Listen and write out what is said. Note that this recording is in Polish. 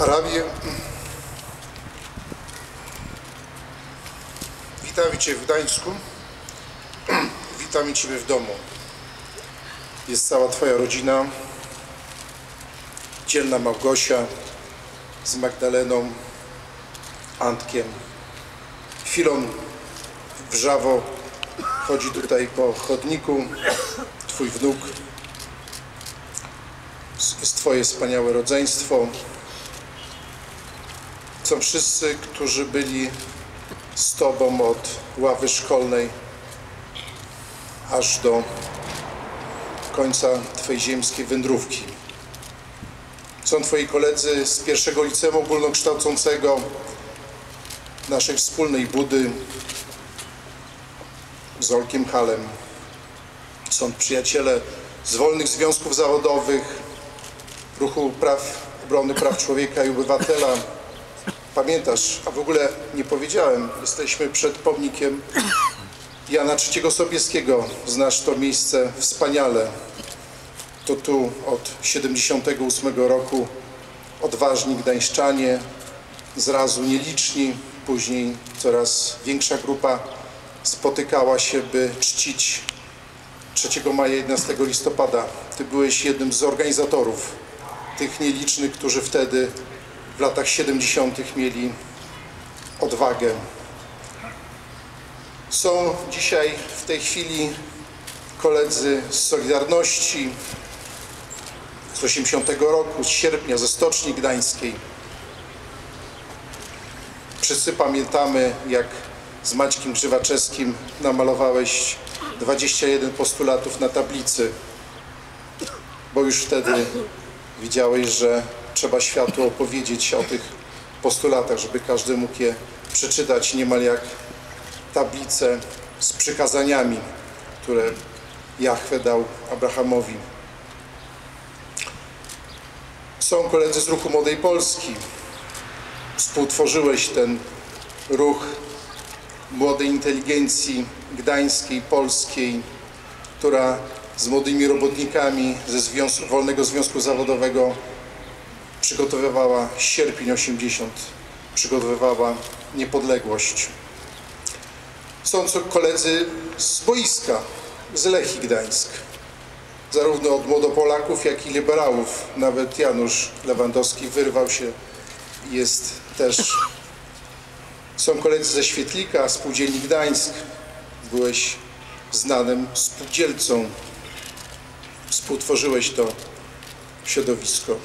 Arabię. Witamy Cię w Gdańsku. Witamy Ciebie w domu. Jest cała Twoja rodzina. Dzielna Małgosia z Magdaleną, Antkiem. Filon wrzawo chodzi tutaj po chodniku. Twój wnuk. Jest Twoje wspaniałe rodzeństwo. Są wszyscy, którzy byli z Tobą od ławy szkolnej aż do końca Twojej ziemskiej wędrówki. Są Twoi koledzy z pierwszego liceum ogólnokształcącego naszej wspólnej budy z Olkiem Halem. Są przyjaciele z wolnych związków zawodowych, ruchu praw, obrony praw człowieka i obywatela. Pamiętasz, a w ogóle nie powiedziałem, jesteśmy przed pomnikiem Jana III Sobieskiego. Znasz to miejsce wspaniale. To tu od 78 roku odważni gdańszczanie, zrazu nieliczni, później coraz większa grupa spotykała się, by czcić 3 maja 11 listopada. Ty byłeś jednym z organizatorów tych nielicznych, którzy wtedy w latach 70. mieli odwagę. Są dzisiaj w tej chwili koledzy z Solidarności z 80 roku, z sierpnia, ze Stoczni Gdańskiej. Wszyscy pamiętamy, jak z Maćkiem Grzywaczewskim namalowałeś 21 postulatów na tablicy, bo już wtedy widziałeś, że trzeba światu opowiedzieć o tych postulatach, żeby każdy mógł je przeczytać niemal jak tablice z przykazaniami, które Jahwe dał Abrahamowi. Są koledzy z ruchu Młodej Polski. Współtworzyłeś ten ruch młodej inteligencji gdańskiej, polskiej, która z młodymi robotnikami ze Związku, Wolnego Związku Zawodowego przygotowywała sierpień 80, przygotowywała niepodległość. Są to koledzy z boiska, z Lechii Gdańsk, zarówno od młodopolaków, jak i liberałów. Nawet Janusz Lewandowski wyrwał się, jest też. Są koledzy ze Świetlika, Spółdzielni Gdańsk. Byłeś znanym spółdzielcą. Współtworzyłeś to środowisko.